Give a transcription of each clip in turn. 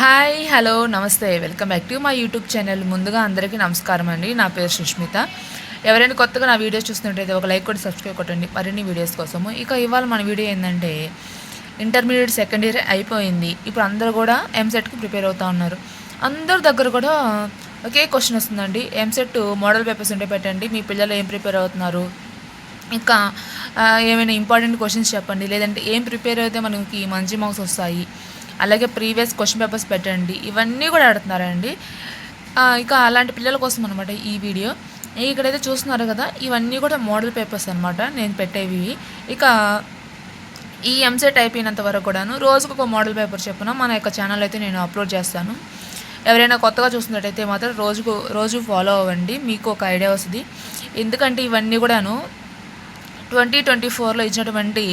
Hi hello నమస్తే. Welcome back to మా YouTube channel. ముందుగా అందరికీ నమస్కారం అండి. నా పేరు సుష్మిత. ఎవరైనా కొత్తగా నా వీడియోస్ చూస్తున్నట్టయితే ఒక లైక్ కొట్టి సబ్స్క్రైబ్ కొట్టండి. మరిన్ని వీడియోస్ కోసము. ఇక ఇవాళ మన వీడియో ఏంటంటే ఇంటర్మీడియట్ సెకండ్ ఇయర్ అయిపోయింది. ఇప్పుడు అందరూ కూడా ఎంసెట్కి ప్రిపేర్ అవుతూ ఉన్నారు. అందరి దగ్గర కూడా ఒకే క్వశ్చన్ వస్తుందండి. ఎంసెట్ మోడల్ పేపర్స్ ఉంటే పెట్టండి. మీ పిల్లలు ఏం ప్రిపేర్ అవుతున్నారు? ఇంకా ఏమైనా ఇంపార్టెంట్ క్వశ్చన్స్ చెప్పండి. లేదంటే ఏం ప్రిపేర్ అయితే మనకి మంచి మార్క్స్ వస్తాయి? అలాగే ప్రీవియస్ క్వశ్చన్ పేపర్స్ పెట్టండి. ఇవన్నీ కూడా అడుగుతున్నారండి ఇక అలాంటి పిల్లల కోసం అనమాట ఈ వీడియో. ఇక్కడైతే చూస్తున్నారు కదా ఇవన్నీ కూడా మోడల్ పేపర్స్ అనమాట నేను పెట్టేవి. ఇక ఈ ఎంసెట్ అయిపోయినంత వరకు కూడాను రోజుకు ఒక మోడల్ పేపర్ చెప్పిన మన యొక్క ఛానల్ అయితే నేను అప్లోడ్ చేస్తాను. ఎవరైనా కొత్తగా చూస్తున్నట్టయితే మాత్రం రోజుకు రోజు ఫాలో అవ్వండి. మీకు ఒక ఐడియా వస్తుంది. ఎందుకంటే ఇవన్నీ కూడాను ట్వంటీ ట్వంటీ ఫోర్లో ఇచ్చినటువంటి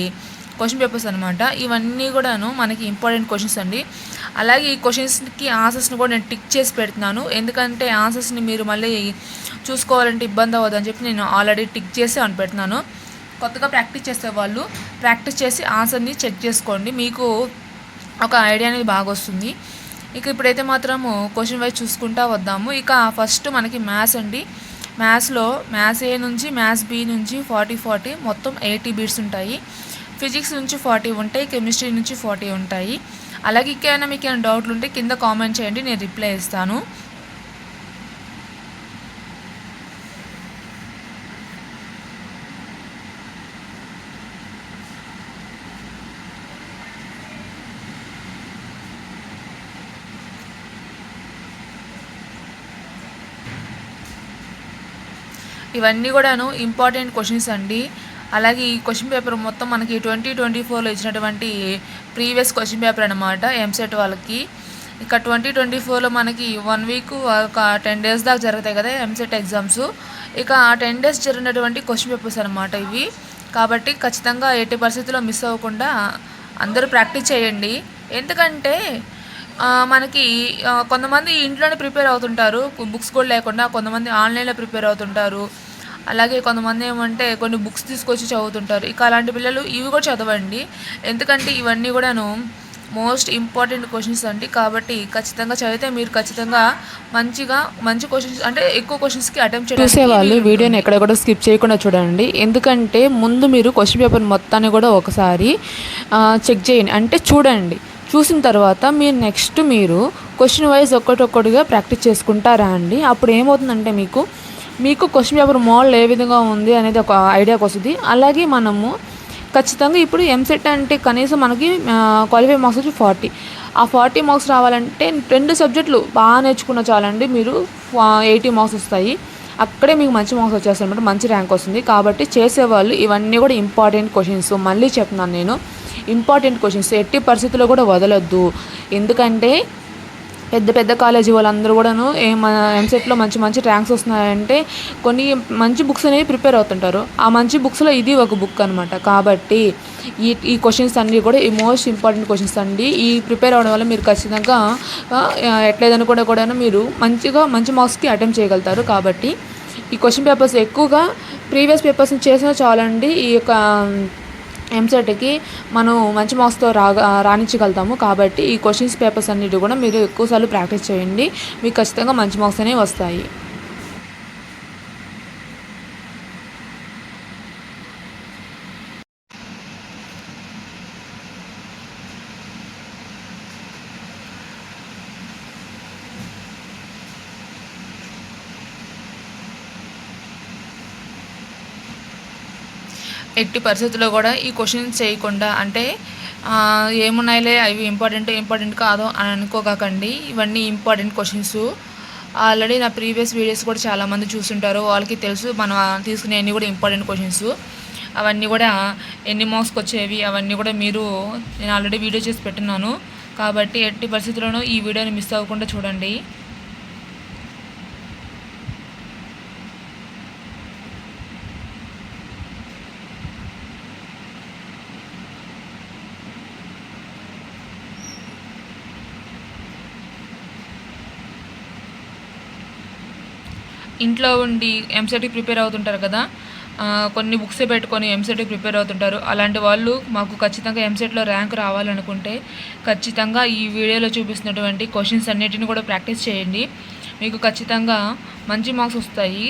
క్వశ్చన్ పేపర్స్ అనమాట ఇవన్నీ కూడాను మనకి ఇంపార్టెంట్ క్వశ్చన్స్ అండి. అలాగే ఈ క్వశ్చన్స్కి ఆన్సర్స్ని కూడా నేను టిక్ చేసి పెడుతున్నాను. ఎందుకంటే ఆన్సర్స్ని మీరు మళ్ళీ చూసుకోవాలంటే ఇబ్బంది అవ్వదని చెప్పి నేను ఆల్రెడీ టిక్ చేసి అని పెడుతున్నాను. కొత్తగా ప్రాక్టీస్ చేసే వాళ్ళు ప్రాక్టీస్ చేసి ఆన్సర్ని చెక్ చేసుకోండి. మీకు ఒక ఐడియా అనేది బాగా వస్తుంది. ఇక ఇప్పుడైతే మాత్రము క్వశ్చన్ వైజ్ చూసుకుంటా వద్దాము. ఇక ఫస్ట్ మనకి మ్యాథ్స్ అండి. మ్యాథ్స్లో మ్యాథ్స్ ఏ నుంచి మ్యాథ్స్ బి నుంచి ఫార్టీ ఫార్టీ మొత్తం ఎయిటీ బీట్స్ ఉంటాయి. ఫిజిక్స్ నుంచి ఫార్టీ ఉంటాయి కెమిస్ట్రీ నుంచి ఫార్టీ ఉంటాయి. అలాగే ఇంకేమైనా మీకు ఏమైనా డౌట్లు ఉంటే కింద కామెంట్ చేయండి నేను రిప్లై ఇస్తాను. ఇవన్నీ కూడాను ఇంపార్టెంట్ క్వశ్చన్స్ అండి. అలాగే ఈ క్వశ్చన్ పేపర్ మొత్తం మనకి ట్వంటీ ట్వంటీ ఫోర్లో ఇచ్చినటువంటి ప్రీవియస్ క్వశ్చన్ పేపర్ అనమాట ఎంసెట్ వాళ్ళకి. ఇక ట్వంటీ ట్వంటీ ఫోర్లో మనకి వన్ వీక్ ఒక టెన్ డేస్ దాకా జరుగుతాయి కదా ఎంసెట్ ఎగ్జామ్స్ ఇక ఆ టెన్ డేస్ జరిగినటువంటి క్వశ్చన్ పేపర్స్ అనమాట ఇవి. కాబట్టి ఖచ్చితంగా ఎట్టి పరిస్థితుల్లో మిస్ అవ్వకుండా అందరూ ప్రాక్టీస్ చేయండి. ఎందుకంటే మనకి కొంతమంది ఇంట్లోనే ప్రిపేర్ అవుతుంటారు బుక్స్ కూడా లేకుండా కొంతమంది ఆన్లైన్లో ప్రిపేర్ అవుతుంటారు. అలాగే కొంతమంది ఏమంటే కొన్ని బుక్స్ తీసుకొచ్చి చదువుతుంటారు. ఇక అలాంటి పిల్లలు ఇవి కూడా చదవండి. ఎందుకంటే ఇవన్నీ కూడాను మోస్ట్ ఇంపార్టెంట్ క్వశ్చన్స్ అండి. కాబట్టి ఖచ్చితంగా చదివితే మీరు ఖచ్చితంగా మంచిగా మంచి క్వశ్చన్స్ అంటే ఎక్కువ క్వశ్చన్స్కి అటెంప్ట్ చూసేవాళ్ళు వీడియోని ఎక్కడ కూడా స్కిప్ చేయకుండా చూడండి. ఎందుకంటే ముందు మీరు క్వశ్చన్ పేపర్ మొత్తాన్ని కూడా ఒకసారి చెక్ చేయండి. అంటే చూడండి. చూసిన తర్వాత మీరు నెక్స్ట్ మీరు క్వశ్చన్ వైజ్ ఒక్కటొక్కటిగా ప్రాక్టీస్ చేసుకుంటారా అండి? అప్పుడు ఏమవుతుందంటే మీకు మీకు క్వశ్చన్ పేపర్ మోడల్ ఏ విధంగా ఉంది అనేది ఒక ఐడియాకి వస్తుంది. అలాగే మనము ఖచ్చితంగా ఇప్పుడు ఎంసెట్ అంటే కనీసం మనకి క్వాలిఫై మార్క్స్ వచ్చి ఫార్టీ ఆ ఫార్టీ మార్క్స్ రావాలంటే రెండు సబ్జెక్టులు బాగా నేర్చుకున్న చాలండి. మీరు ఎయిటీ మార్క్స్ వస్తాయి. అక్కడే మీకు మంచి మార్క్స్ వచ్చేస్తాయి అనమాట మంచి ర్యాంక్ వస్తుంది. కాబట్టి చేసేవాళ్ళు ఇవన్నీ కూడా ఇంపార్టెంట్ క్వశ్చన్స్ మళ్ళీ చెప్తున్నాను నేను. ఇంపార్టెంట్ క్వశ్చన్స్ ఎట్టి పరిస్థితుల్లో కూడా వదలొద్దు. ఎందుకంటే పెద్ద పెద్ద కాలేజీ వాళ్ళందరూ కూడాను ఏ మన ఎంసెట్లో మంచి మంచి ర్యాంక్స్ వస్తున్నాయంటే కొన్ని మంచి బుక్స్ అనేవి ప్రిపేర్ అవుతుంటారు. ఆ మంచి బుక్స్లో ఇది ఒక బుక్ అనమాట కాబట్టి ఈ ఈ క్వశ్చన్స్ అన్నీ కూడా ఈ మోస్ట్ ఇంపార్టెంట్ క్వశ్చన్స్ అండి ఈ ప్రిపేర్ అవ్వడం వల్ల మీరు ఖచ్చితంగా ఎట్లేదని కూడా కూడా మీరు మంచిగా మంచి మార్క్స్కి అటెంప్ట్ చేయగలుగుతారు. కాబట్టి ఈ క్వశ్చన్ పేపర్స్ ఎక్కువగా ప్రీవియస్ పేపర్స్ని చేసినా చాలండి. ఈ యొక్క ఎంసెట్కి మనం మంచి మార్క్స్తో రాగా రాణించగలుగుతాము. కాబట్టి ఈ క్వశ్చన్స్ పేపర్స్ అన్నిటి కూడా మీరు ఎక్కువసార్లు ప్రాక్టీస్ చేయండి. మీకు ఖచ్చితంగా మంచి మార్క్స్ అనేవి వస్తాయి. ఎట్టి పరిస్థితుల్లో కూడా ఈ క్వశ్చన్స్ చేయకుండా అంటే ఏమున్నాయిలే అవి ఇంపార్టెంట్ ఇంపార్టెంట్ కాదు అని అనుకోకండి. ఇవన్నీ ఇంపార్టెంట్ క్వశ్చన్స్. ఆల్రెడీ నా ప్రీవియస్ వీడియోస్ కూడా చాలామంది చూస్తుంటారు. వాళ్ళకి తెలుసు మనం తీసుకునే అన్ని కూడా ఇంపార్టెంట్ క్వశ్చన్స్. అవన్నీ కూడా ఎన్ని మార్క్స్కి వచ్చేవి అవన్నీ కూడా మీరు నేను ఆల్రెడీ వీడియో చేసి పెట్టున్నాను. కాబట్టి ఎట్టి పరిస్థితుల్లోనూ ఈ వీడియోని మిస్ అవ్వకుండా చూడండి. ఇంట్లో ఉండి ఎంసెట్కి ప్రిపేర్ అవుతుంటారు కదా కొన్ని బుక్స్ పెట్టుకొని ఎంసెట్కి ప్రిపేర్ అవుతుంటారు. అలాంటి వాళ్ళు మాకు ఖచ్చితంగా ఎంసెట్లో ర్యాంక్ రావాలనుకుంటే ఖచ్చితంగా ఈ వీడియోలో చూపిస్తున్నటువంటి క్వశ్చన్స్ అన్నిటిని కూడా ప్రాక్టీస్ చేయండి. మీకు ఖచ్చితంగా మంచి మార్క్స్ వస్తాయి.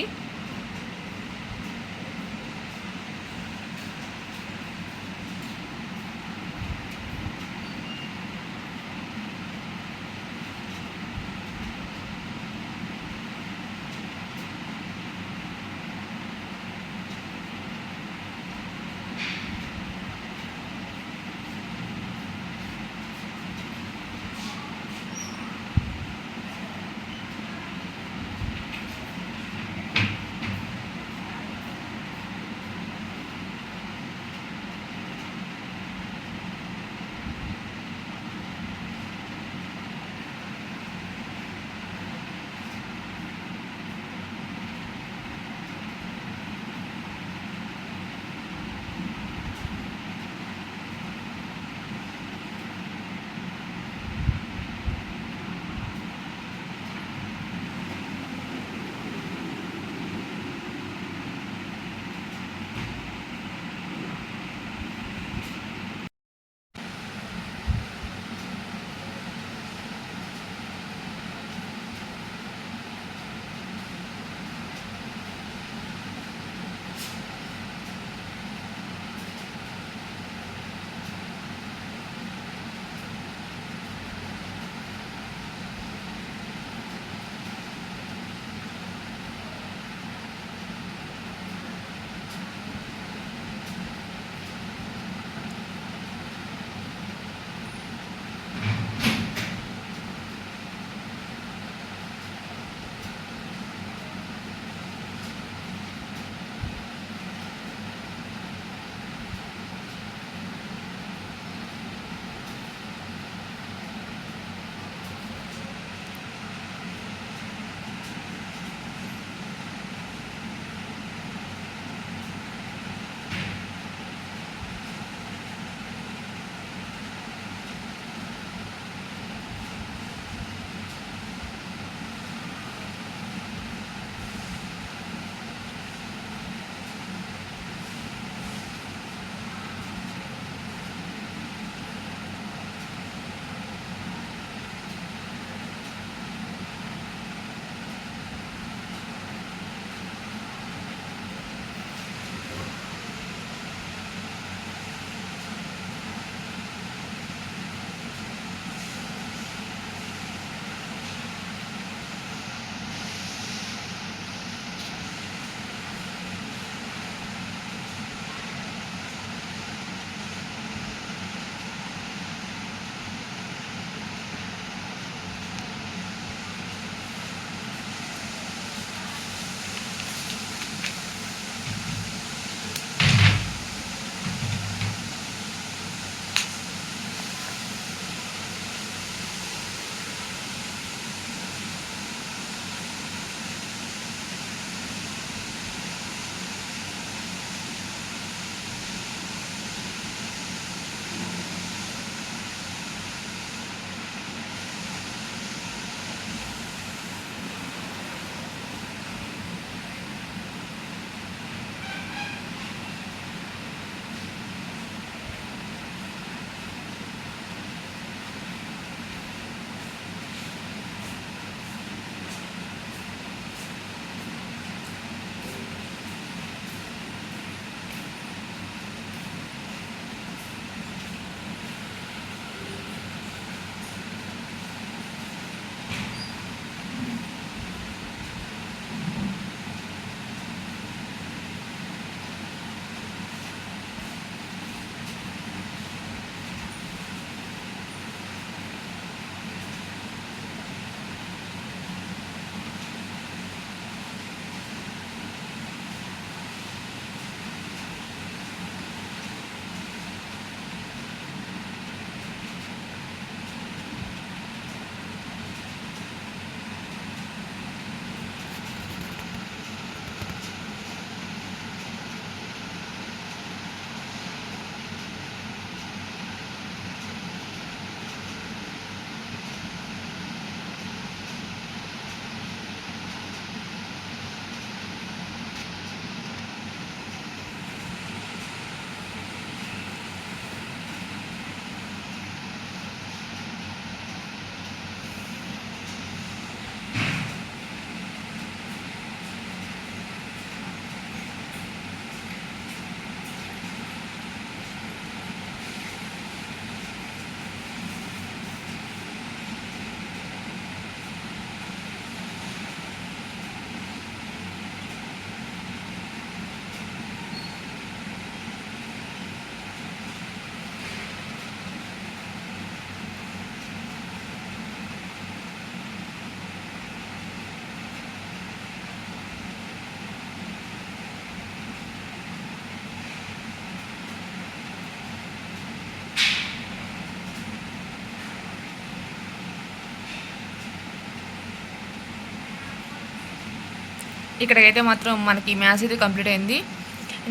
ఇక్కడికైతే మాత్రం మనకి మ్యాథ్స్ అయితే కంప్లీట్ అయింది.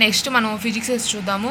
నెక్స్ట్ మనం ఫిజిక్స్ వేసి చూద్దాము.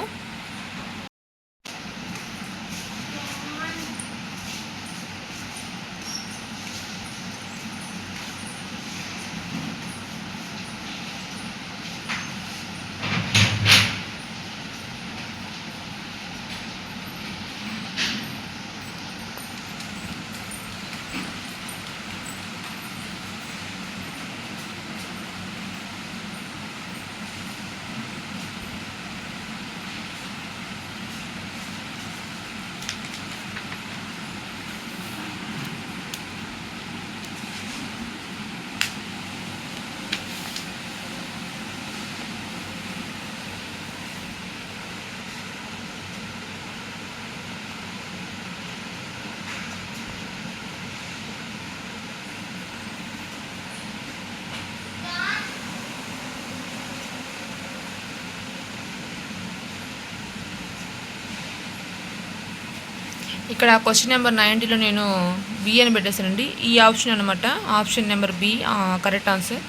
ఇక్కడ క్వశ్చన్ నెంబర్ నైంటీలో నేను బి అని పెట్టేశానండి. ఈ ఆప్షన్ అనమాట option number B correct answer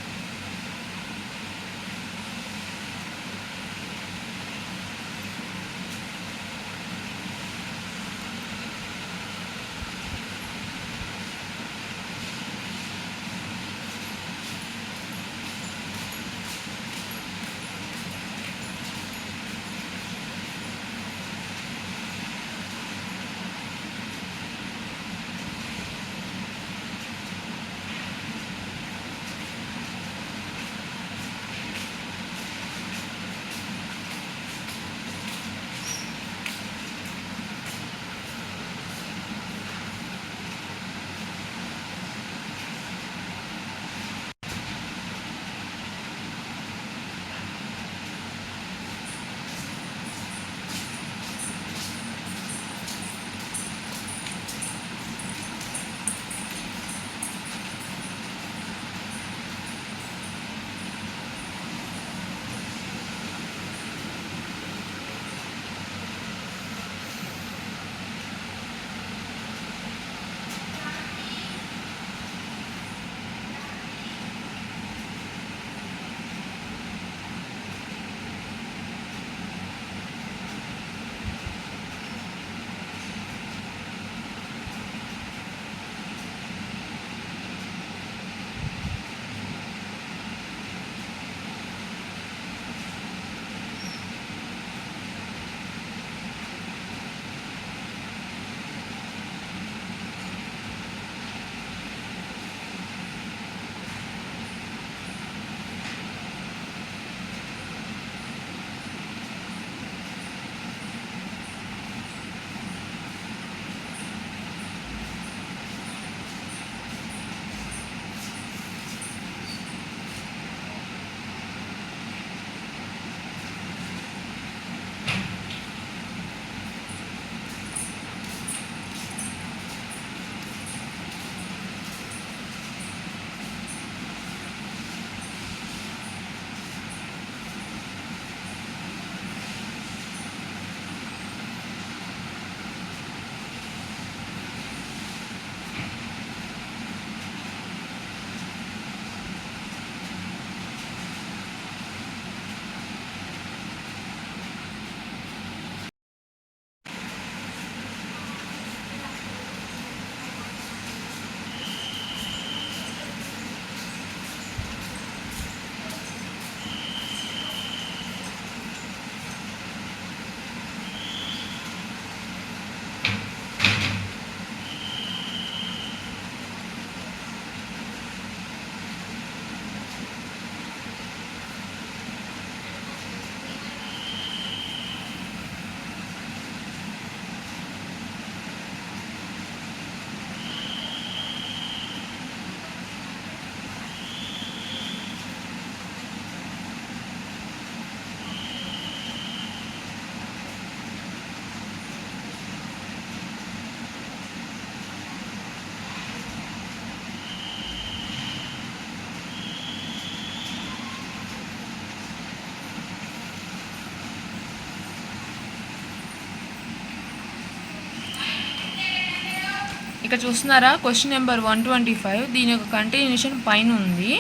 ఇక్కడ చూస్తున్నారా? Question number one twenty five దీని యొక్క కంటిన్యూషన్ పైన ఉంది.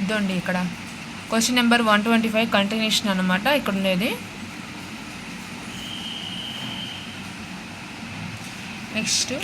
ఇదండి ఇక్కడ. Question number one twenty five continuation అనమాట ఇక్కడ ఉండేది. నెక్స్ట్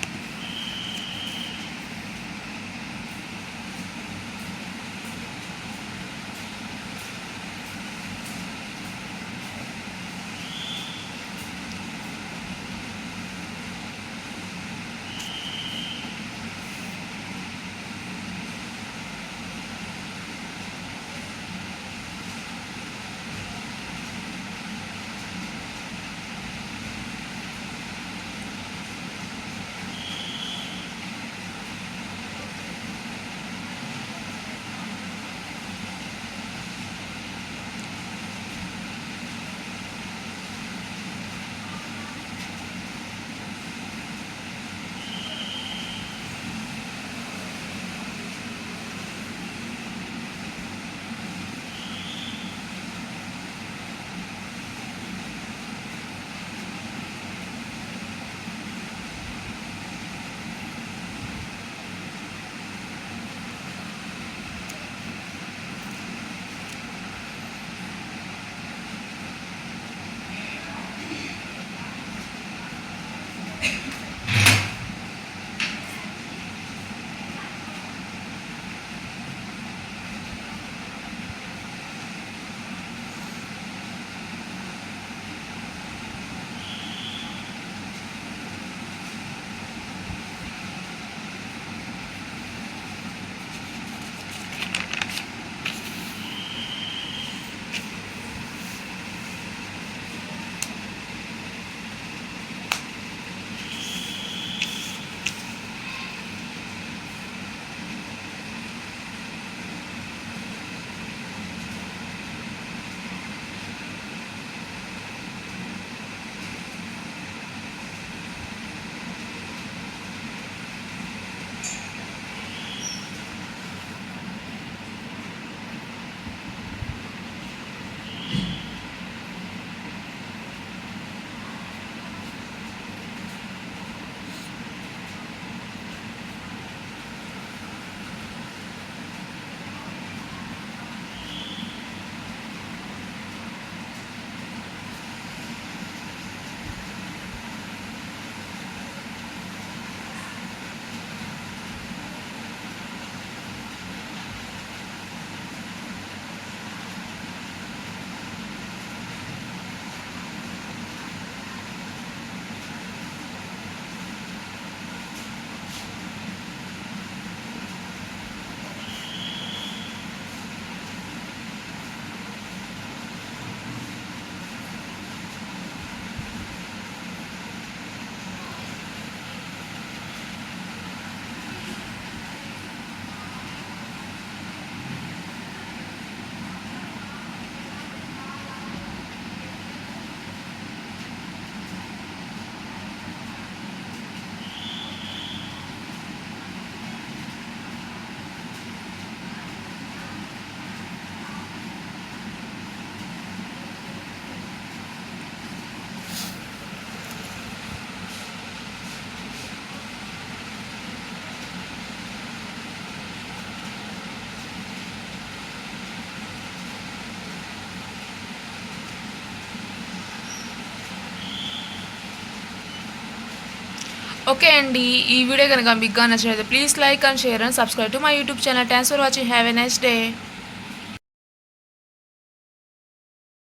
ఓకే అండి ఈ వీడియో కనుక మీకు నచ్చినట్లయితే please like and share and subscribe to my YouTube channel thanks for watching have a nice day